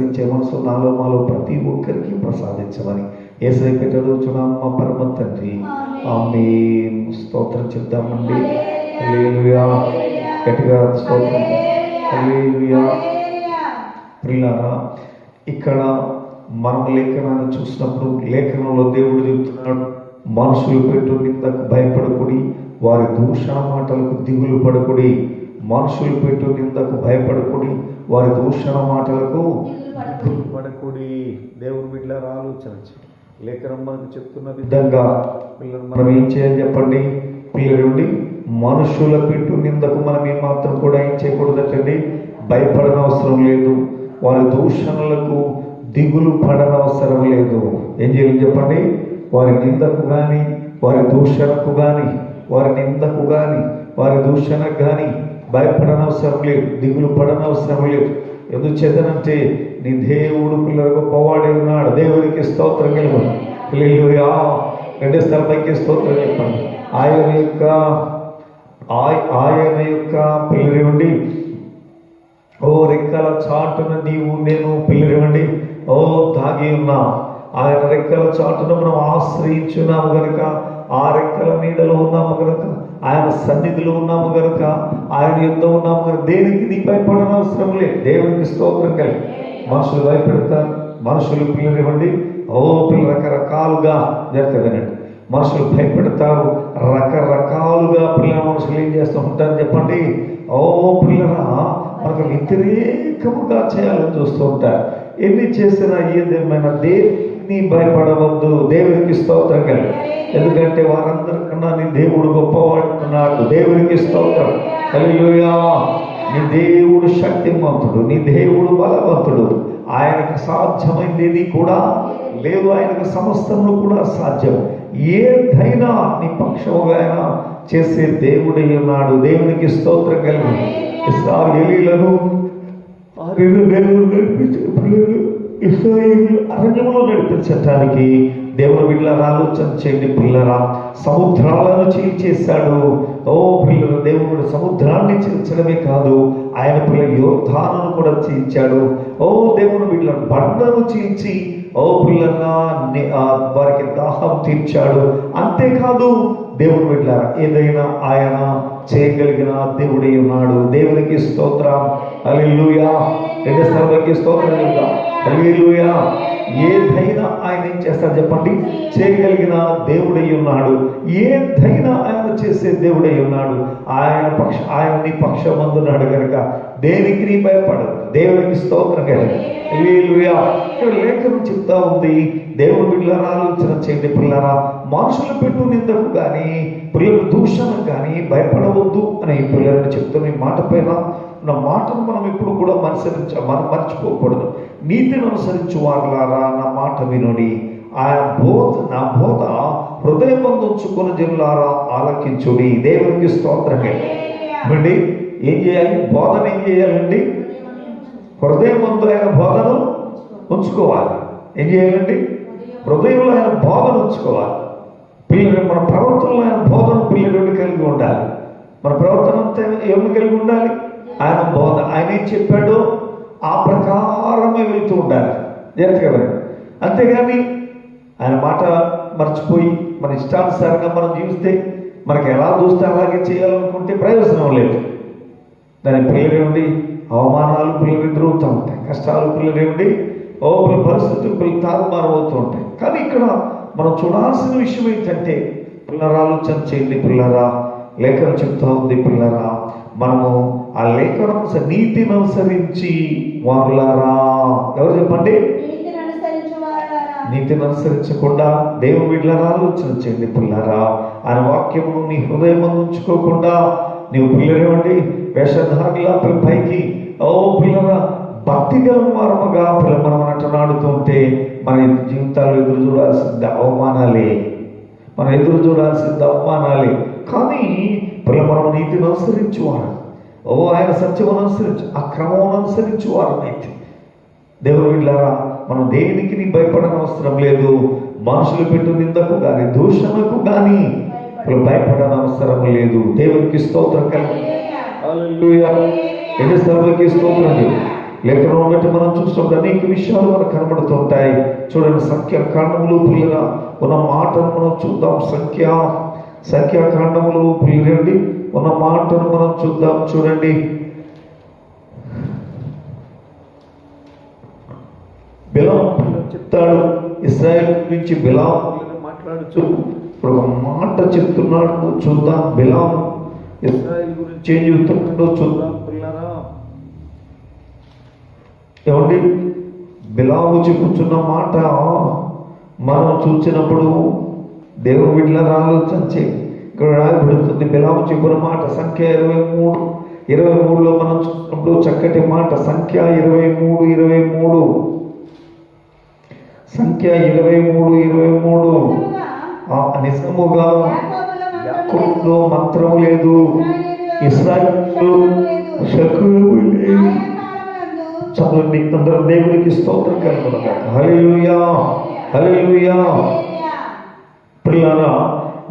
అనుసరించే మనసు నాలో మాలో ప్రతి ఒక్కరికి ప్రసాదించమని. ఏసై పెట్టడుచున్నాం మా పరమ తండ్రి. ఆమె స్తోత్రం చెప్దామండి. గట్టిగా స్తోత్రం. హల్లెలూయా. ఇక్కడ మనం లేఖనాన్ని చూసినప్పుడు లేఖనంలో దేవుడు చెబుతున్నాడు మనుషులు పెట్టు నిందకు భయపడకుడి వారి దూషణ మాటలకు దిగులు పడకుడి. మనుషులు పెట్టు నిందకు భయపడకుడి వారి దూషణ మాటలకు దిగులు పడకుడి. దేవుడు బిడ్డలారా ఆలోచన లేఖనం మనకు చెప్తున్న విధంగా పిల్లలు మనం ఏం చేయాలి చెప్పండి? పిల్లలుండి మనుషుల పిట్టు నిందకు మనం ఏమాత్రం కూడా ఏం చేయకూడదటండి? భయపడనవసరం లేదు. వారి దూషణలకు దిగులు పడనవసరం లేదు. ఏం చేయాలి చెప్పండి? వారి నిందకు కానీ వారి దూషణకు కానీ వారి నిందకు కానీ వారి దూషణకు కానీ భయపడనవసరం లేదు దిగులు పడనవసరం లేదు. ఎందుకు చేతనంటే నీ దేవుడు పిల్లలకు గొప్పవాడే ఉన్నాడు. దేవునికి స్తోత్రం కలుగు పిల్లలు రెండు స్థలపైకి స్తోత్రం చెప్పండి. ఆయన యొక్క ఆయ- ఆయన యొక్క పిల్లలు ఓ రెక్కల చాటున నీవు నేను పిల్లరివ్వండి ఓ దాగి ఉన్నా. ఆయన రెక్కల చాటున మనం ఆశ్రయించున్నాము కనుక ఆ రెక్కల నీడలో ఉన్నాము కనుక ఆయన సన్నిధిలో ఉన్నాము కనుక ఆయన యుద్ధ ఉన్నాము కనుక దేనికి నీ భయపడనవసరం అవసరం లేదు. దేవునికి స్తోత్రం కలిగి మనుషులు భయపెడతారు. మనుషులు పిల్లనివ్వండి. ఓ పిల్లలు రకరకాలుగా జరుగుతుంది మనుషులు భయపెడతారు. రకరకాలుగా పిల్లల మనుషులు ఏం చేస్తూ ఉంటారు చెప్పండి? ఓ పిల్లరా మనకు వ్యతిరేకముగా చేయాలని చూస్తూ ఉంటారు. ఎన్ని చేసినా ఏదేమైనా దేన్ని భయపడవద్దు. దేవునికి స్తోత్రం కలిగి ఎందుకంటే వారందరికన్నా నీ దేవుడు గొప్పవాడుతున్నాడు దేవునికి స్తోత్రం. హల్లెలూయా. నీ దేవుడు శక్తిమంతుడు నీ దేవుడు బలవంతుడు. ఆయనకు సాధ్యమైంది కూడా లేదు. ఆయనకు సమస్తంలో కూడా సాధ్యం. ఏదైనా నీ పక్షముగా చేసే దేవుడై ఉన్నాడు. దేవునికి స్తోత్రం కలిగి. ఇస్రాయేలీలను ఆరేడు నెలలు నడిపించిన ఇస్రాయేలు అరణ్యంలో నడిపించటానికి దేవుని బిడ్డల ఆలోచన చేయండి పిల్లరా సముద్రాలను చీల్చేశాడు. ఓ పిల్లలు దేవుడు సముద్రాన్ని చీల్చడమే కాదు ఆయన పిల్లల యోధాలను కూడా చీల్చాడు. ఓ దేవుని బిడ్డల బండను చీల్చి ఓ పిల్లల వారికి దాహం తీర్చాడు. అంతేకాదు దేవుడు బిడ్డారా ఏదైనా ఆయన చేయగలిగిన దేవుడై ఉన్నాడు. దేవునికి స్తోత్రం. అలిలుయా రెండు సర్వకి స్తోత్రం చెప్తాం. ఏదైనా ఆయన ఏం చేస్తారు చెప్పండి? చేయగలిగిన దేవుడై ఉన్నాడు. ఏదైనా ఆయన చేసే దేవుడై ఉన్నాడు. ఆయన పక్ష ఆయన నీ పక్షమందున్నాడు కనుక దేనికి నీ భయపడదు దేవునికి స్తోత్రం ఇక్కడ లేఖనం చెప్తా ఉంది. దేవుడు బిడ్డలారా ఆలోచన చేయండి పిల్లరా మనుషులు పెట్టు నిందకు కానీ పిల్లల దూషణకు కానీ భయపడవద్దు అని పిల్లలను చెప్తున్న ఈ మాట పైన నా మాటను మనం ఎప్పుడు కూడా అనుసరించ మనం మర్చిపోకూడదు. నీతిని అనుసరించు వారులారా నా మాట వినుడి. ఆయన బోధ నా బోధ హృదయం ఉంచుకుని జనులారా ఆలకించుడి. దేవునికి స్తోత్రం అండి ఏం చేయాలి? బోధన ఏం చేయాలండి? హృదయవంతులైన బోధను ఉంచుకోవాలి. ఏం చేయాలండి? హృదయంలో ఆయన బోధన ఉంచుకోవాలి. పిల్లలు మన ప్రవర్తనలో ఆయన బోధన పిల్లలు కలిగి ఉండాలి? మన ప్రవర్తన అంతా ఏమి కలిగి ఉండాలి? ఆయన బోధ ఆయన ఏం చెప్పాడో ఆ ప్రకారమే వెళ్తూ ఉండాలి. జాగ్రత్తగా కదా అంతేగాని ఆయన మాట మర్చిపోయి మన ఇష్టానుసారంగా మనం జీవిస్తే మనకి ఎలా చూస్తే అలాగే చేయాలనుకుంటే ప్రయోజనం లేదు. దాని పిల్లలు ఏమిటి అవమానాలు పిల్లలు ఎదురవుతూ ఉంటాయి. కష్టాలు పిల్లలు ఏమిటి ఓ పిల్లల పరిస్థితులు పిల్లలు తారుమారు అవుతూ ఉంటాయి కానీ ఇక్కడ మనం చూడాల్సిన విషయం ఏంటంటే పిల్లల ఆలోచన చేయండి పిల్లరా? లేఖనం చెప్తా ఉంది పిల్లరా? మనము ఆ లేఖనం నీతిని అనుసరించి వారులారా? ఎవరు చెప్పండి? నీతిని అనుసరించకుండా దేవుని బిడ్డలారా ఆలోచన చేయండి పిల్లరా? ఆయన వాక్యమును నీ హృదయం ఉంచుకోకుండా నీవు పిల్లలేవండి? వేషధారిలా పిల్ల పైకి ఓ పిల్లల భక్తి గల వారముగా పిల్ల మనం నటనాడుతూ ఉంటే మన జీవితాల్లో ఎదురు చూడాల్సింది అవమానాలే. మనం ఎదురు చూడాల్సింది అవమానాలే. కానీ పిల్ల మనం నీతిని అనుసరించువారు ఓ ఆయన సత్యమును అనుసరించు ఆ క్రమమును అనుసరించువారు అయితే దేవుని వీళ్ళారా మనం దేనికి భయపడని అవసరం లేదు. మనుషులు పెట్టు నిందకు కానీ దూషణకు కానీ భయపడని అవసరం లేదు. దేవునికి స్తోత్రం కలిగి. ఎన్ని సర్వకి స్తోత్రం లేఖనం బట్టి మనం చూసినప్పుడు అనేక విషయాలు మనకు కనబడుతుంటాయి చూడండి సంఖ్యాకాండములు పిల్లల ఉన్న మాటను మనం చూద్దాం. సంఖ్యా సంఖ్యాకాండములు పిల్లలండి ఉన్న మాటను మనం చూద్దాం. చూడండి. బిలాం చెప్తాడు ఇస్రాయల్ నుంచి బిలాం మాట్లాడుచు ఇప్పుడు ఒక మాట చెప్తున్నాడు చూద్దాం. బిలాం ఇస్రాయల్ గురించి ఏం చెబుతున్నాడో చూద్దాం పిల్లరా. ఏమండి? బిలాము చెప్పుచున్న మాట మనం చూసినప్పుడు దేవుడు బిడ్డల ఆలోచించి ఇక్కడ రాయబడుతుంది. బిలాము చెప్పిన మాట సంఖ్య ఇరవై మూడు. ఇరవై మూడులో మనం చూసినప్పుడు చక్కటి మాట సంఖ్య ఇరవై మూడు ఇరవై మూడు. సంఖ్య ఇరవై మూడు ఇరవై మూడు. నిజముగా యాకోబులో మంత్రం లేదు ఇస్రాయేలు శకువు లేదు చదవండి అందరూ దేవునికి స్తోత్రం కలుగునుగా హల్లెలూయా హల్లెలూయా పిల్లరా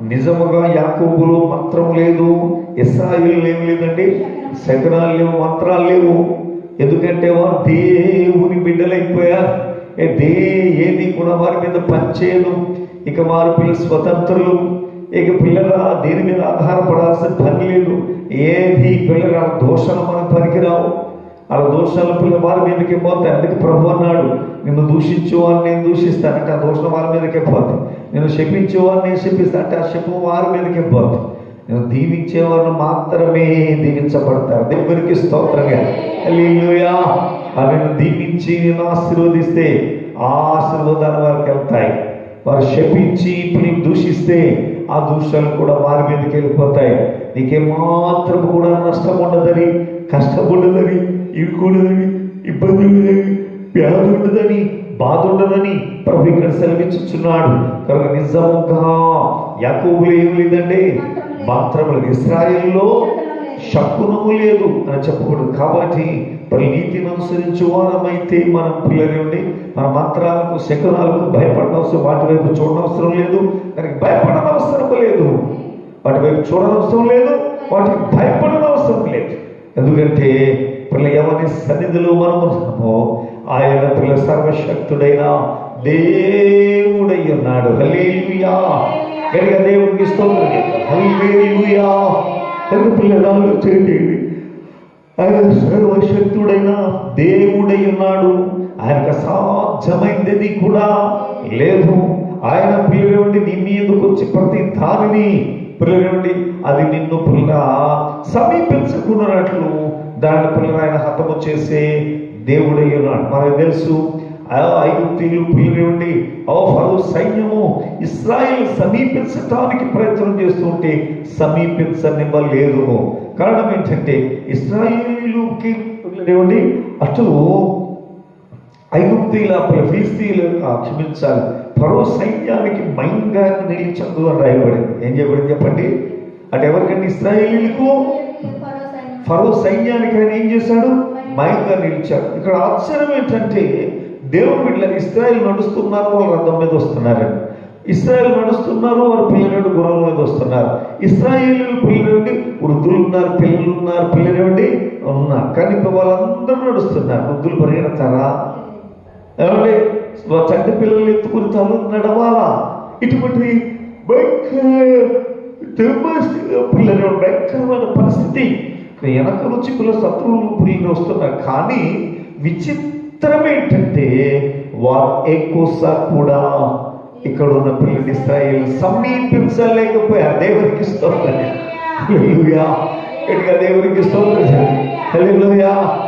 నిజముగా యాకోబులో మంత్రం లేదు ఇస్రాయిల్ ఏం లేదండి శకరాలు లేవు మంత్రాలు లేవు ఎందుకంటే వారు దేవుని బిడ్డలైపోయారు ఏ దే ఏది కూడా వారి మీద పనిచేయదు ఇక వారి పిల్లలు స్వతంత్రులు ఇక పిల్లల దేని మీద ఆధారపడాల్సిన పని లేదు. ఏది పిల్లల దోషాలు మనం పనికిరావు. వాళ్ళ దోషాలు పిల్ల వారి మీదకి పోతాయి. అందుకే ప్రభు అన్నాడు నిన్ను దూషించు నేను దూషిస్తానంటే ఆ దోషం వారి మీదకే పోతాయి. నేను శపించు నేను శపిస్తా అంటే ఆ శపం వారి మీదకే పోతాయి. నేను దీవించేవారిని మాత్రమే దీవించబడతారు. దేవునికి స్తోత్రంగా హల్లెలూయా. దీవించి నేను ఆశీర్వదిస్తే ఆ ఆశీర్వాదాలు వారికి వెళ్తాయి. వారు శపించి ఇప్పుడు దూషిస్తే ఆ దూషాలు కూడా వారి మీదకి వెళ్ళిపోతాయి. నీకేమాత్రం కూడా నష్టం ఉండదని కష్టం ఉండదని ఇరుకూడదని ఇబ్బంది ఉండదని వ్యాధి ఉండదని బాధ ఉండదని ప్రభు ఇక్కడ సెలవిచ్చుచున్నాడు. కనుక నిజముగా యాకోబులు ఏం లేదండి? మాత్రములు ఇస్రాయేల్లో శకునము లేదు అని చెప్పకూడదు. కాబట్టి మరి నీతిని అనుసరించు వారమైతే మనం పిల్లలండి మన మంత్రాలకు శకునాలకు భయపడనవసరం వాటి వైపు చూడనవసరం లేదు. దానికి భయపడనవసరం లేదు. వాటి వైపు చూడనవసరం లేదు. వాటికి భయపడనవసరం లేదు. ఎందుకంటే పిల్ల ఎవరి సన్నిధిలో మనం ఉన్నామో ఆయన పిల్ల సర్వశక్తుడైన దేవుడై ఉన్నాడు. హల్లెలూయా. దేవుడికి స్తోత్రం చెప్తాం. కనుక పిల్లలు చేయండి ఆయన సర్వశక్తుడైన దేవుడై ఉన్నాడు ఆయనకు అసాధ్యమైనది కూడా. లేదు ఆయన పిల్లలండి నీ మీదకు వచ్చి ప్రతి దానిని పిల్లలండి అది నిన్ను పుల్ల సమీపించుకున్నట్లు దాని పిల్లలు ఆయన హతము చేసే దేవుడై ఉన్నాడు మనకు తెలుసు ఆ ఐగుప్తీయులు పిల్లలండి ఓ ఫరో సైన్యము ఇస్రాయిల్ సమీపించటానికి ప్రయత్నం చేస్తుంటే సమీపించనివ్వలేదు. కారణం ఏంటంటే ఇస్రాయిలుకి పిల్లలేవండి అటు ఐగుప్తీల ఫిలిస్తీన్లు క్షమించాలి. ఫరో సైన్యానికి మైంగా నిలిచందు అని రాయబడింది. ఏం చేయబడింది చెప్పండి? అటు ఎవరికంటే ఇస్రాయేలీలకు ఫరో సైన్యానికి ఆయన ఏం చేశాడు? మైంగా నిలిచాడు. ఇక్కడ ఆశ్చర్యం ఏంటంటే దేవుడు బిడ్డలు ఇస్రాయల్ నడుస్తున్నారు వాళ్ళ రథం మీద వస్తున్నారండి. ఇస్రాయల్ నడుస్తున్నారు వారు పిల్లలు గుర్రం మీద వస్తున్నారు. ఇస్రాయేల్ పిల్లలు వృద్ధులు ఉన్నారు పిల్లలు ఉన్నారు పిల్లలు ఉన్నారు. కానీ ఇప్పుడు వాళ్ళందరూ నడుస్తున్నారు. వృద్ధులు పరిగెడతారా? ఏమండి? చంటి పిల్లలు ఎత్తుకుని తల నడవాలా? ఇటువంటి పిల్లలు భయంకరమైన పరిస్థితి. వెనక నుంచి పిల్లల శత్రువులు పిల్లలు వస్తున్నారు. కానీ విచిత్రం ఏంటంటే వారు ఎక్కువ కూడా ఇక్కడ ఉన్న పిల్లలు ఇస్రాయేల్ సమీపించలేకపోయారు. దేవునికి స్తోత్రం హల్లెలూయా. దేవునికి స్తోత్రం హల్లెలూయా.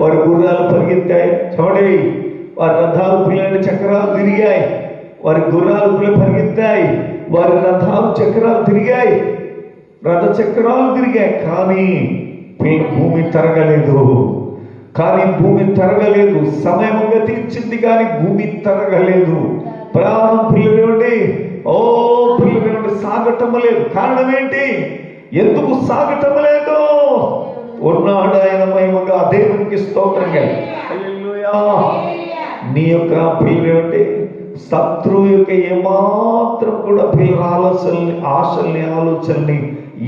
వారి గుర్రాలు పరిగెత్తాయి. చూడండి వారి రథాలు పిల్లల చక్రాలు తిరిగాయి. వారి గుర్రాలు పిల్లలు పరిగెత్తాయి. వారి రథాలు చక్రాలు తిరిగాయి. రథ చక్రాలు తిరిగాయి. కానీ భూమి తరగలేదు. కానీ భూమి తరగలేదు. సమయం గతించింది కానీ భూమి తరగలేదు. ప్రాణం పిల్లలేండి ఓ పిల్లలేండి సాగటం లేదు కారణం ఏంటి? ఎందుకు సాగటం లేదు ఉన్నాడు ఆయన మహిమగా దేవునికి స్తోత్రంగా నీ యొక్క పిల్లలు శత్రువు యొక్క ఏమాత్రం కూడా ప్రియుల ఆలోచనల్ని ఆశల్ని ఆలోచనల్ని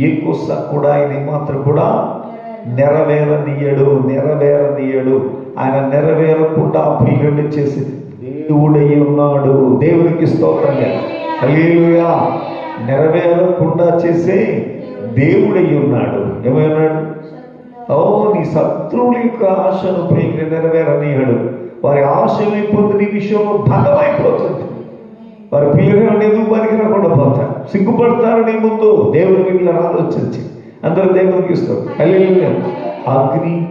ఎక్కువ కూడా ఆయన ఏమాత్రం కూడా నెరవేరనీయడు నెరవేరనీయడు ఆయన నెరవేరకుండా ప్రియుడిని చేసింది. దేవుడై ఉన్నాడు దేవునికి స్తోత్రంగా హల్లెలూయా. నెరవేరకుండా చేసే దేవుడై ఉన్నాడు ఏమైనాడు ఓ నీ శత్రువుల యొక్క ఆశను ప్రియులు నెరవేరనీయడు. వారి ఆశ ఏమైపోతుంది నీ విషయంలో భంగమైపోతుంది వారి పిల్లలు ఎందుకు పనికి రాకుండా పోతారు? సిగ్గుపడతారు నీ ముందు దేవుని వీళ్ళ ఆలోచించి. అందరూ దేవునికి ఇస్తారు హల్లెలూయా. అగ్ని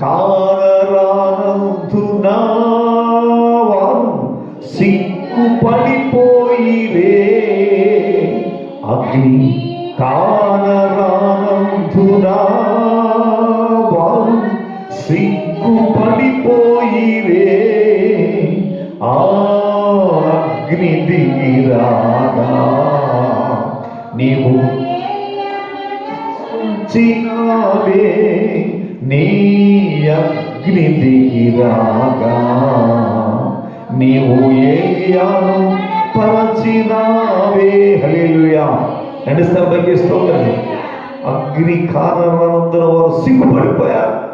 కానరానందునా సిగ్గుపడిపోయిరే అగ్ని కానరానందునా వారు సిగ్గుపడిపోయిరే ఆ అగ్ని దిగిరాగా నీవు చిన్నావే నీ అగ్ని దిగిరాగా నీవు ఏలియాను పరచినావే? హల్లెలూయా. రెండు స్తోత్రం స్తోత్రం. అగ్ని కారణందున వారు సిగ్గుపడిపోయారు.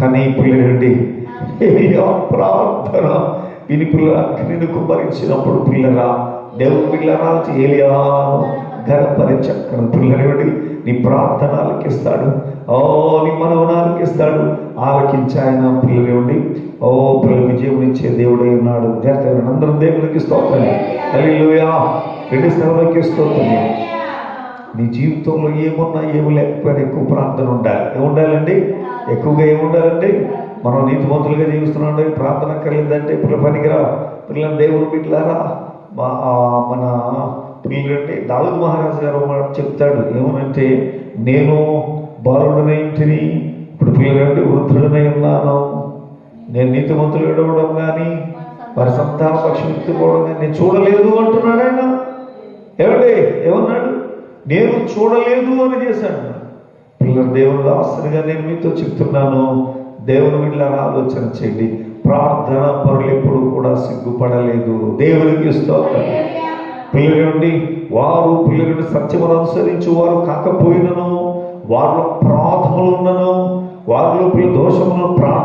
కానీ పిల్లలండి ఏలియా ప్రార్థన. విని పిల్లల అగ్నిని కుమరించినప్పుడు పిల్లరా దేవుని పిల్లరా ఏలియాను గర్భపరిచక్కను పిల్లలండి నీ ప్రార్థన ఆలకిస్తాడు. ఓ నీ మనవుని ఆలకిస్తాడు ఆలకించి ఆయన పిల్లలండి ఓ ప్రభు విజయం ఇచ్చే దేవుడై ఉన్నాడు. జాగ్రత్త అందరం దేవునికి స్తోత్రం. హల్లెలూయా. రెండు స్థలంలోకి స్తోత్రం. నీ జీవితంలో ఏమున్నా ఏమి లేకపోయినా ఎక్కువ ప్రార్థన ఉండాలి. ఏముండాలండి? ఎక్కువగా ఏముండాలండి? మనం నీతిమంతులుగా జీవిస్తున్నాడు ప్రార్థన కలిగిందంటే పిల్ల పనికిరా. పిల్లల దేవుడు బిడ్డలారా? మా మన పిల్లలంటే దావుద్ మహారాజు గారు చెప్తాడు. ఏమనంటే నేను బాలుడనై ఇంటిని ఇప్పుడు పిల్లలంటే వృద్ధుడనై ఉన్నాను. నేను నీతిమంతులు విడవడం కానీ వారి సంతాన పక్షం కానీ నేను చూడలేదు అంటున్నాడు ఆయన. ఏమండి? ఏమన్నాడు? నేను చూడలేదు అని చేశాడు. పిల్లల దేవుని దాసునిగా నేను మీతో చెప్తున్నాను. దేవుని వీళ్ళ ఆలోచన చేయండి. ప్రార్థన పరులు ఎప్పుడు కూడా సిగ్గుపడలేదు. దేవునికి ఇస్తాను పిల్లలండి వారు పిల్లల నుండి సత్యమును అనుసరించి వారు కాకపోయినను వారిలో ప్రార్థనలు ఉన్నను వారిలో పిల్ల దోషములు ప్రార్థన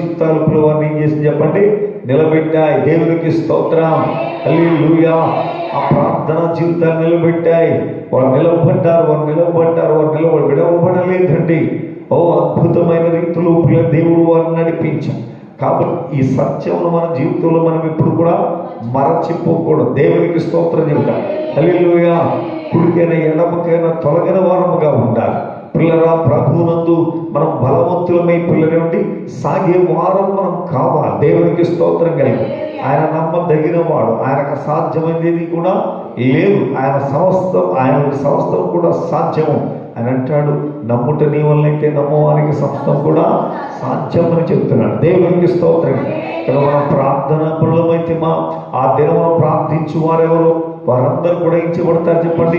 జీవితాలు ప్రభావం ఏం చేసి చెప్పండి. నిలబెట్టాయి. దేవునికి స్తోత్రం. హల్లెలూయా. ఆ ప్రార్థన జీవితాన్ని నిలబెట్టాయి. వారు నిలబడ్డారు వారు నిలబడ్డారు వారు నిలబడి విడవబడలేదండి. ఓ అద్భుతమైన రీతిలో దేవుడు వారిని నడిపించాం కాబట్టి ఈ సత్యమును మన జీవితంలో మనం ఎప్పుడు కూడా మరచిపోకూడదు. దేవునికి స్తోత్రం చెబుతాం. హల్లెలూయా. కుడికైనా ఎడమకైనా తొలగిన వారముగా ఉండాలి. పిల్లరా ప్రభువునందు మనం బలవంతులమై పిల్లల నుండి సాగే వారం మనం కావాలి. దేవునికి స్తోత్రం కలిగి. ఆయన నమ్మదగిన వాడు. ఆయనకు సాధ్యమైనది కూడా లేదు. ఆయన సమస్తం ఆయన సమస్తం కూడా సాధ్యము. అని అంటాడు నమ్ముట నీ వల్లైతే నమ్మవానికి సమస్తం కూడా సాధ్యమని చెప్తున్నాడు. దేవునికి స్తోత్రం. ఇక్కడ మనం ప్రార్థన పనులమైతే మా ఆ దినమును ప్రార్థించు వారెవరో వారందరూ కూడా ఏం చేయబడతారు చెప్పండి?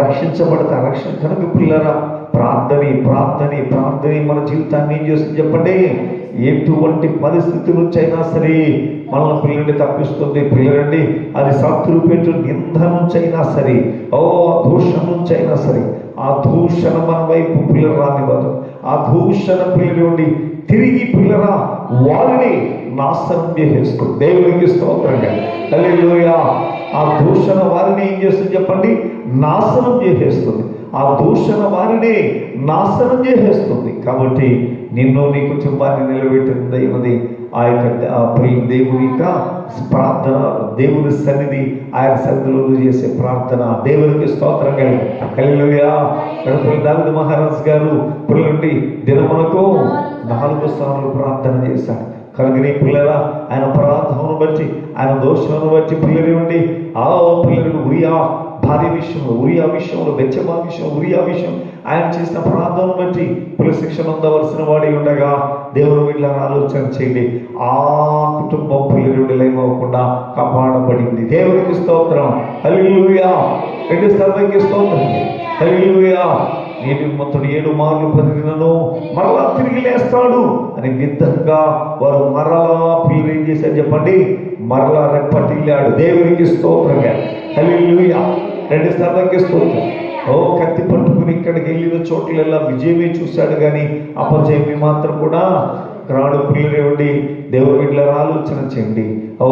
రక్షించబడతారు. రక్షణ కనుక పిల్లరా ప్రార్థని ప్రార్థని ప్రార్థని మన జీవితాన్ని ఏం చేస్తుంది చెప్పండి? ఎటువంటి పరిస్థితి నుంచి అయినా సరే మనల్ని పిల్లల్ని తప్పిస్తుంది. పిల్లలండి అది శత్రు పెట్టు నింద నుంచి అయినా సరే ఓ దూషణ నుంచి అయినా సరే ఆ దూషణ మన వైపు పిల్లలు రానివ్వదు ఆ దూషణ పిల్లలు ఉండి తిరిగి పిల్లరా వారిని నాశనం చేసేస్తుంది. దేవునికి స్తోత్రంగా తల్లి ఆ దూషణ వారిని ఏం చేస్తుంది చెప్పండి? నాశనం చేసేస్తుంది. ఆ దూషణ వారిని నాశనం చేసేస్తుంది. కాబట్టి నిన్ను నీ కుటుంబాన్ని నిలబెట్టిన దైవది ఆ యొక్క ఆ ప్రియ దేవుని యొక్క ప్రార్థన దేవుని సన్నిధి ఆయన సన్నిధిలో చేసే ప్రార్థన. దేవునికి స్తోత్రం కలిగి దావిద మహారాజ్ గారు పిల్లలుండి దినమునకు నాలుగు సార్లు ప్రార్థన చేశాడు కనుక నీ పిల్లల ఆయన ప్రార్థనను బట్టి ఆయన దోషాలను బట్టి పిల్లలు ఉండి ఆ పిల్లలు ఉరియా భార్య విషయంలో ఉరియా విషయంలో బెచ్చమా విషయం ఉరియా విషయం. ఆయన చేసిన ప్రార్థనను బట్టి పిల్ల శిక్షణ ఉండవలసిన వాడి ఉండగా దేవుని వీళ్ళ ఆలోచన చేయండి. ఆ కుటుంబం పిల్లలు లేమవకుండా కాపాడబడింది. దేవునికి స్తోత్రం. హల్లెలూయా. రెండు స్థలానికి స్తోత్రం. హల్లెలూయా. నేటి మొత్తం ఏడు మార్లు పదినను మరలా తిరిగి లేస్తాడు అని విధంగా వారు మరలా ఫీల్ ఏం చేశారు చెప్పండి? మరలా రెప్పటిల్లాడు. దేవునికి స్తోత్రంగా హల్లెలూయా. రెండు స్థలానికి స్తోత్రం. ఓ కత్తి పట్టుకుని ఇక్కడికి వెళ్ళిన చోట్లెల్లా విజయమే చూశాడు కానీ అపజయమే మాత్రం కూడా. రాడు పిల్లరేవండి దేవుడు వీళ్ళరా ఆలోచన చేయండి. ఓ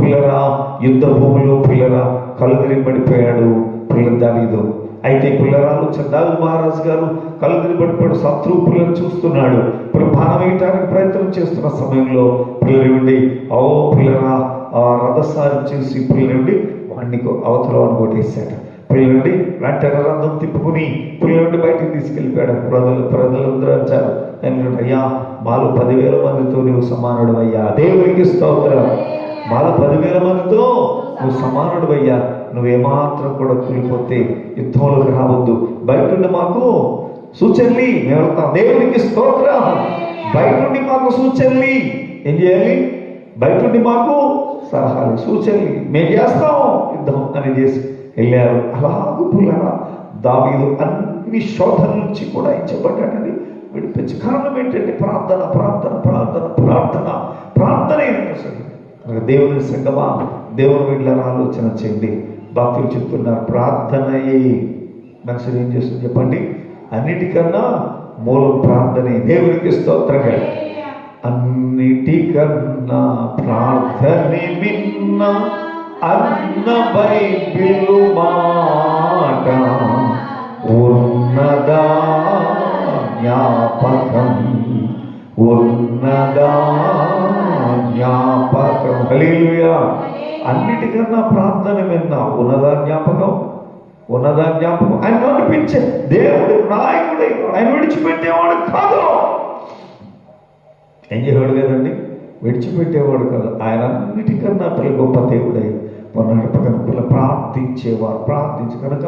పిల్లరా యుద్ధ భూమిలో పిల్లరా కలుదిరిపడిపోయాడు పిల్లలు దానిదో అయితే పిల్లల చందాలు మహారాజ్ మహారాజు గారు కలుదిరిపడిపోయాడు శత్రువు పిల్లలు చూస్తున్నాడు. ఇప్పుడు వేయటానికి ప్రయత్నం చేస్తున్న సమయంలో పిల్లలు ఓ పిల్లరా ఆ రథసారి చేసి పిల్లలు వాడిని అవతల వాడిని కొట్టేశాడు పిల్లలుండి వెంటనే రథం తిప్పుకుని పిల్లలుండి బయటికి తీసుకెళ్ళిపోయాడు ప్రజలు ప్రజలందరూ వచ్చారు. అయ్యా మాలో పదివేల మందితో నువ్వు సమానుడు అయ్యా దేవునికి స్తోత్రం. వాళ్ళ పదివేల మందితో నువ్వు సమానుడు అయ్యా నువ్వేమాత్రం కూడా కూలిపోతే యుద్ధంలోకి రావద్దు బయట నుండి మాకు సూచనలి మేము వెళ్తాం. దేవునికి స్తోత్రం. బయట నుండి మాకు సూచనలి ఏం చేయాలి? బయట నుండి మాకు సలహాలు సూచనలు మేము చేస్తాం యుద్ధం అని చేసి వెళ్ళారు. అలాగూ పుల్లరా దావీదు అన్ని శోధన నుంచి కూడా ఇచ్చబడ్డాడని విడిపించి. కారణం ఏంటంటే ప్రార్థన ప్రార్థన ప్రార్థన ప్రార్థన. ప్రార్థన ఏంటి దేవుని సంగమా? దేవుని వీళ్ళని ఆలోచన చేయండి. భక్తులు చెప్తున్నారు ప్రార్థనయే. మనుషులు ఏం చేస్తుంది చెప్పండి? అన్నిటికన్నా మూలం ప్రార్థనే. దేవునికి స్తోత్రంగా అన్నిటికన్నా ప్రార్థనే విన్న అన్న బైబిలు మాట ఉన్నదా జ్ఞాపకం? ఉన్నదా జ్ఞాపకం? హల్లెలూయా. అన్నిటికన్నా ప్రార్థన విన్నా ఉన్నదా జ్ఞాపకం? ఉన్నదా జ్ఞాపకం? ఆయన నడిపించే దేవుడు నాయకుడు ఆయన విడిచిపెట్టేవాడు కాదు. ఏం చేసేవాడు కదండి? విడిచిపెట్టేవాడు కాదు. ఆయన అన్నిటికన్నా పిల్ల గొప్ప దేవుడై. పొన్నడపకన పిల్ల ప్రార్థించేవారు. ప్రార్థించి కనుక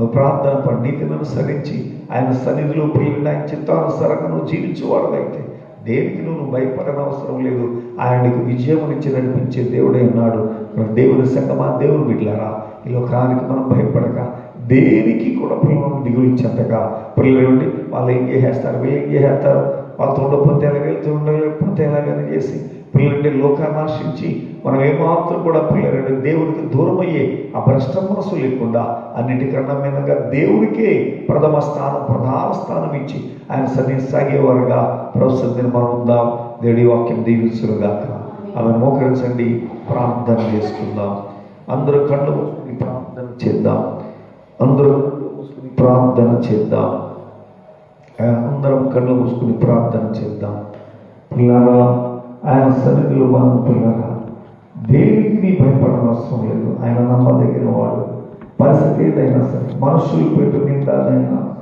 నువ్వు ప్రార్థన పండితులను అనుసరించి ఆయన సన్నిధిలో పిల్లలు ఆయన చిత్తానుసరంగా నువ్వు జీవించేవాడు అయితే దేనికి నువ్వు భయపడనవసరం లేదు. ఆయనకు విజయం ఇచ్చి నడిపించే దేవుడే ఉన్నాడు దేవుని సంగమా దేవుని బిడ్డలారా ఈ లోకానికి మనం భయపడక దేనికి కూడా పిల్లలను దిగులు చెందగా పిల్లలు ఉండి వాళ్ళు ఏం చేసేస్తారు వీళ్ళు ఏం చేసేస్తారు? వాళ్ళతో ఉండకపోతే ఎలాగ వెళ్తూ ఉండలేకపోతే ఎలాగని చేసి పిల్లలంటే లోకాన్ని ఆశించి మనం ఏమాత్రం కూడా పిల్లలంటే దేవుడికి దూరం అయ్యే ఆ భ్రష్ట మనసు లేకుండా అన్నిటికన్నా మీనగా దేవుడికే ప్రథమ స్థానం ప్రధాన స్థానం ఇచ్చి ఆయన సన్ని సాగేవారుగా. ప్రస్తుతం నిర్మాణం ఉందాం. దేవుడి వాక్యం దీవించులుగాక ఆమె మోకరించండి ప్రార్థన చేసుకుందాం. అందరూ కళ్ళు మూసుకుని ప్రార్థన చేద్దాం. అందరూ మూసుకుని ప్రార్థన చేద్దాం. అందరం కళ్ళు మూసుకుని ప్రార్థన చేద్దాం. పిల్లరా ఆయన సన్నిధిలో మనం పిల్లరా దేనికి భయపడడం భయపడనవసరం లేదు. ఆయన నమ్మదగిన వాడు. పరిస్థితి ఏదైనా సరే మనుషులు పెట్టు నిందాలైనా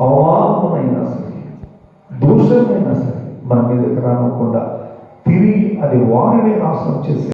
అవమానమైనా సరే దూషమైనా సరే మన మీదకి రానకుండా తిరిగి అది వారిని నాశనం చేసే